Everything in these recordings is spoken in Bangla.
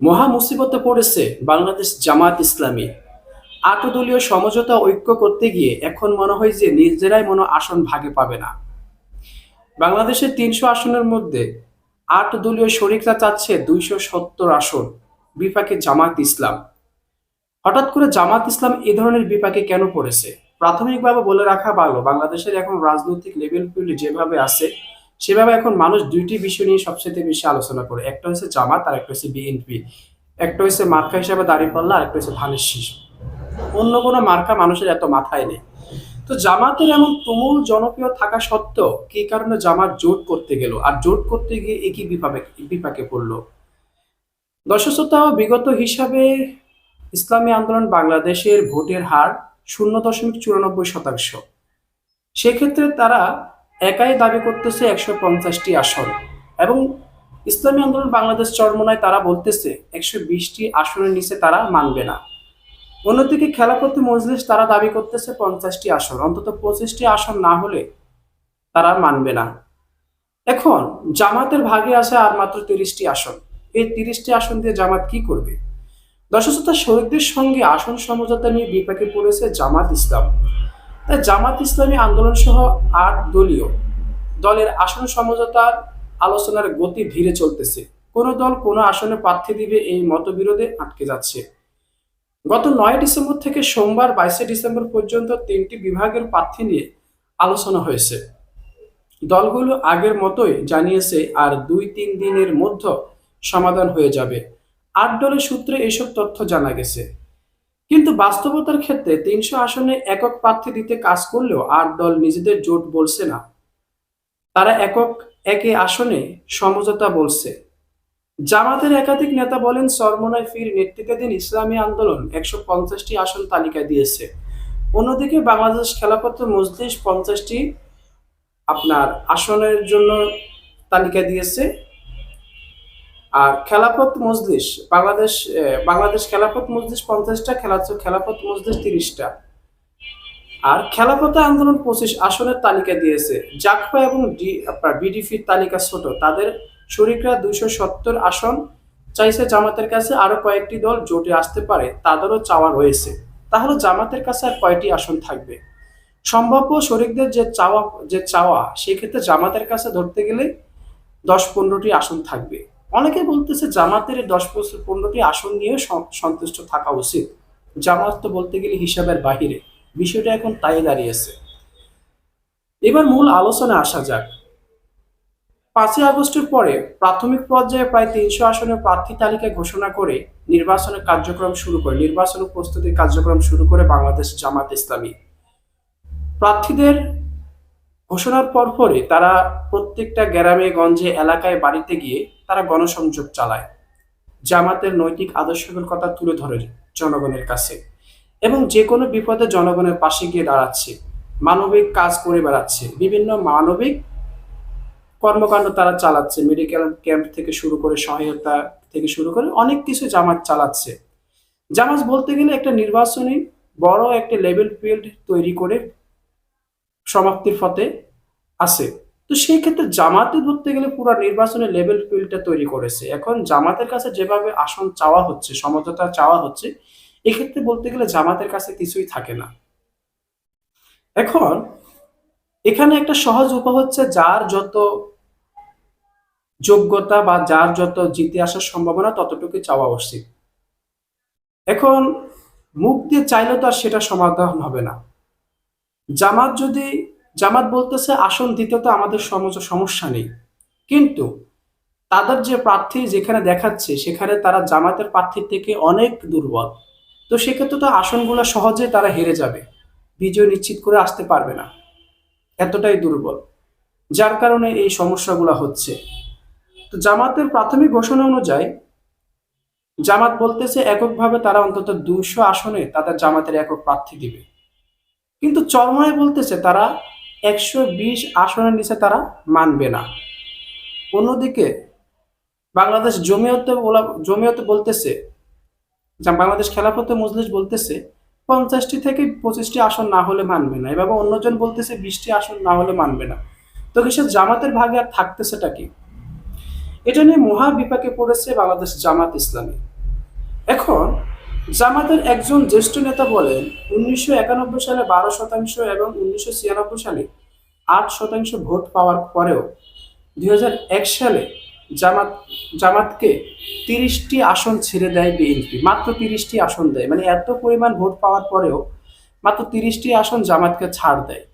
মহা মুসিবতে পড়েছে বাংলাদেশ জামাত ইসলামী। আটদলীয় সমঝোতা ঐক্য করতে গিয়ে এখন মনে হয় যে নিজেরাই মনে আসন ভাগে পাবে না। বাংলাদেশের তিনশো আসনের মধ্যে আট দলীয় শরিকরা চাচ্ছে দুইশো সত্তর আসন বিপাকে জামাত ইসলাম। হঠাৎ করে জামাত ইসলাম এ ধরনের বিপাকে কেন পড়েছে? প্রাথমিকভাবে বলে রাখা ভালো, বাংলাদেশের এখন রাজনৈতিক লেভেল ফিল্ড যেভাবে আছে সেভাবে এখন মানুষ দুইটি বিষয় নিয়ে সবচেয়ে বেশি আলোচনা করে। একটা হচ্ছে জামাত, আর একটা হচ্ছে বিএনপি। একটা হচ্ছে মার্কা হিসাবে দাঁড়িপাল্লা আর একটা হচ্ছে ধানের শীষ। অন্য কোনো মার্কা মানুষের এত মাথায় নেই। তো জামাতের এমন তুমুল জনপ্রিয় থাকা সত্ত্বেও কি কারণে জামাত জোট করতে গেল? আর জোট করতে গিয়ে একই বিপাকে বিপাকে পড়ল? দর্শকতা বিগত হিসাবে ইসলামী আন্দোলন বাংলাদেশের ভোটের হার শূন্য দশমিক চুরানব্বই শতাংশ। সেক্ষেত্রে তারা একাই দাবি করতেছে একশো পঞ্চাশটি আসন। এবং ইসলামী আন্দোলন বাংলাদেশ চরমনায় তারা বলতেছে, একশো বিশটি আসনের নিচে তারা মানবে না। অন্যদিকে খেলাপতি মজলিস তারা দাবি করতেছে পঞ্চাশটি আসন, অন্তত পঁচিশটি আসন না হলে তারা মানবে না। এখন জামাতের ভাগে আছে আর মাত্র তিরিশটি আসন। এই তিরিশটি আসন দিয়ে জামাত কি করবে? দর্শকতা শহীদদের সঙ্গে আসন সমঝোতা নিয়ে বিপাকে পড়েছে জামাত ইসলাম। তাই জামাত ইসলামী আন্দোলন সহ আট দলীয় দলের আসন সমঝোতার আলোচনার গতি ধীরে চলতেছে। কোনো দল কোনো আসনে প্রার্থী দিবে এই মতবিরোধে আটকে যাচ্ছে। গত নয় ডিসেম্বর থেকে সোমবার বাইশে ডিসেম্বর পর্যন্ত তিনটি বিভাগের প্রার্থী নিয়ে আলোচনা হয়েছে। দলগুলো আগের মতোই জানিয়েছে, আর দুই তিন দিনের মধ্যে সমাধান হয়ে যাবে। আট দলের সূত্রে এসব তথ্য জানা গেছে। কিন্তু বাস্তবতার ক্ষেত্রে তিনশো আসনে একক প্রার্থী দিতে কাজ করলেও আট দল নিজেদের জোট বলছে না। তারা একক একে আসনে সমঝোতা বলছে। জামাতের একাধিক নেতা বলেন, সরমনায় ফির নেতৃত্বাধীন ইসলামী আন্দোলন একশো পঞ্চাশটি আসন তালিকা দিয়েছে। অন্যদিকে বাংলাদেশ খেলাপত্র মজলিস পঞ্চাশটি আপনার আসনের জন্য তালিকা দিয়েছে। আর খেলাপথ মজলিস, বাংলাদেশ বাংলাদেশ খেলাপথ মজলিস পঞ্চাশটা খেলা খেলাপথ মজলিস তিরিশটা। আর খেলাপথে আন্দোলন পঁচিশ আসনের তালিকা দিয়েছে। জাকপা এবং ডি, আপনার বিডিপির তালিকা ছোট। তাদের শরিকরা দুইশো সত্তর আসন চাইছে জামাতের কাছে। আরও কয়েকটি দল জোটে আসতে পারে, তাদেরও চাওয়া রয়েছে। তাহলে জামাতের কাছে আর কয়টি আসন থাকবে? সম্ভাব্য শরিকদের যে চাওয়া যে চাওয়া, সেক্ষেত্রে জামাতের কাছে ধরতে গেলে দশ পনেরোটি আসন থাকবে। অনেকে বলতেছে জামাতের দশ বছর পনেরোটি আসন নিয়ে সন্তুষ্ট থাকা উচিত। জামাত তো বলতে গেলে হিসাবের বাহিরে। বিষয়টা এখন তাই দাঁড়িয়েছে। এবার মূল আলোচনা আসা যাক। পাঁচই আগস্টের পরে প্রাথমিক পর্যায়ে প্রায় তিনশো আসনের প্রার্থী তালিকা ঘোষণা করে নির্বাচনের কার্যক্রম শুরু করে, নির্বাচন প্রস্তুতির কার্যক্রম শুরু করে বাংলাদেশ জামাত ইসলামী। প্রার্থীদের ঘোষণার পর পরে তারা প্রত্যেকটা গ্রামে, গঞ্জে, এলাকায় বাড়িতে গিয়ে তারা গণসংযোগ চালায়। জামাতের নৈতিক আদর্শের কথা তুলে ধরে জনগণের কাছে এবং যে কোনো বিপদে জনগণের পাশে গিয়ে দাঁড়াচ্ছে, মানবিক কাজ করে বেড়াচ্ছে, বিভিন্ন মানবিক কর্মকাণ্ড তারা চালাচ্ছে, মেডিকেল ক্যাম্প থেকে শুরু করে সহায়তা থেকে শুরু করে অনেক কিছু জামাত চালাচ্ছে। জামাত বলতে গেলে একটা নির্বাচনী বড় একটা লেভেল ফিল্ড তৈরি করে সমাপ্তির পথে আছে। তো সেই ক্ষেত্রে জামাতে ধরতে গেলে পুরো নির্বাচনের লেভেল ফিল্ডটা তৈরি করেছে। এখন জামাতের কাছে যেভাবে আসন চাওয়া হচ্ছে, সমঝোতা চাওয়া হচ্ছে, এক্ষেত্রে বলতে গেলে জামাতের কাছে কিছুই থাকে না। এখন এখানে একটা সহজ উপায় হচ্ছে যার যত যোগ্যতা বা যার যত জিতে আসার সম্ভাবনা ততটুকু চাওয়া উচিত। এখন মুখ দিয়ে চাইলে তো আর সেটা সমাধান হবে না। জামাত যদি, জামাত বলতেছে আসন দিতে তো আমাদের সমাজ সমস্যা নেই। কিন্তু তাদের যে প্রার্থী যেখানে দেখাচ্ছে, সেখানে তারা জামাতের প্রার্থীর থেকে অনেক দুর্বল। তো সেক্ষেত্রে তো আসনগুলো সহজে তারা হেরে যাবে। বিজয় নিশ্চিত করে আসতে পারবে না। এতটাই দুর্বল। যার কারণে এই সমস্যাগুলো হচ্ছে। তো জামাতের প্রাথমিক ঘোষণা অনুযায়ী জামাত বলতেছে, এককভাবে তারা অন্তত দুশো আসনে তাদের জামাতের একক প্রার্থী দিবে। কিন্তু চরমায় বলতেছে, তারা একশো বিশ আসনের নিচে তারা মানবে না। অন্যদিকে বাংলাদেশ জমিয়তে বলা জমিয়তে বলতেছে, যা বাংলাদেশ খেলাফতে মজলিস বলতেছে, পঞ্চাশটি থেকে পঁচিশটি আসন না হলে মানবে না। এভাবে অন্যজন বলতেছে, বিশটি আসন না হলে মানবে না। তো কিসের জামাতের ভাগে আর থাকতেছেটা কি? এটা নিয়ে মহা বিপাকে পড়েছে বাংলাদেশ জামাত ইসলামী। এখন জামাতের একজন জ্যেষ্ঠ নেতা বলেন, উনিশশো একানব্বই সালে বারো শতাংশ এবং উনিশশো ছিয়ানব্বই সালে আট শতাংশ ভোট পাওয়ার পরেও দুই হাজার এক সালে জামাত, জামাতকে তিরিশটি আসন ছেড়ে দেয় বিএনপি, মাত্র তিরিশটি আসন দেয়। মানে এত পরিমাণ ভোট পাওয়ার পরেও মাত্র তিরিশটি আসন জামাতকে ছাড় দেয়।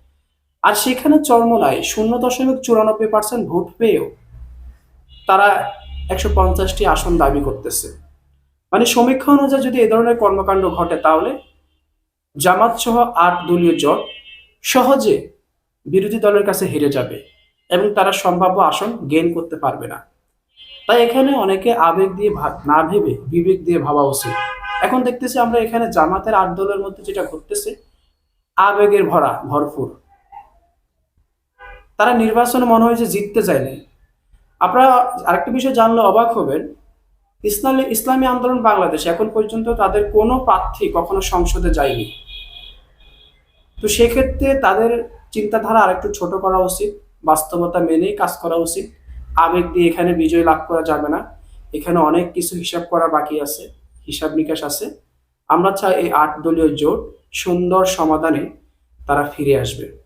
আর সেখানে চরমলায় শূন্য দশমিক চুরানব্বই পার্সেন্ট ভোট পেয়েও তারা একশো পঞ্চাশটি আসন দাবি করতেছে। মানে সমীক্ষা অনুযায়ী যদি এ ধরনের কর্মকাণ্ড ঘটে তাহলে জামাত সহ আট দলীয় জোট সহজে বিরোধী দলের কাছে হেরে যাবে এবং তারা সম্ভাব্য আসন গেইন করতে পারবে না। তাই এখানে অনেকে আবেগ দিয়ে না ভেবে বিবেক দিয়ে ভাবা উচিত। এখন দেখতেছি আমরা এখানে জামাতের আট দলের মধ্যে যেটা ঘটতেছে, আবেগের ভরা, ভরপুর। তারা নির্বাচনে মনে হয় যে জিততে চায়নি আপনারা আরেকটা বিষয় জানলে অবাক হবেন ইসলামী ইসলামী আন্দোলন বাংলাদেশ। এখন পর্যন্ত তাদের কোনো প্রার্থী কখনো সংসদে যায়নি। তো সেক্ষেত্রে তাদের চিন্তাধারা আরেকটু ছোট করা উচিত, বাস্তবতা মেনেই কাজ করা উচিত। আবেগ দিয়ে এখানে বিজয় লাভ করা যাবে না। এখানে অনেক কিছু হিসাব করা বাকি আছে, হিসাব নিকাশ আছে। আমরা চাই এই আট দলীয় জোট সুন্দর সমাধানে তারা ফিরে আসবে।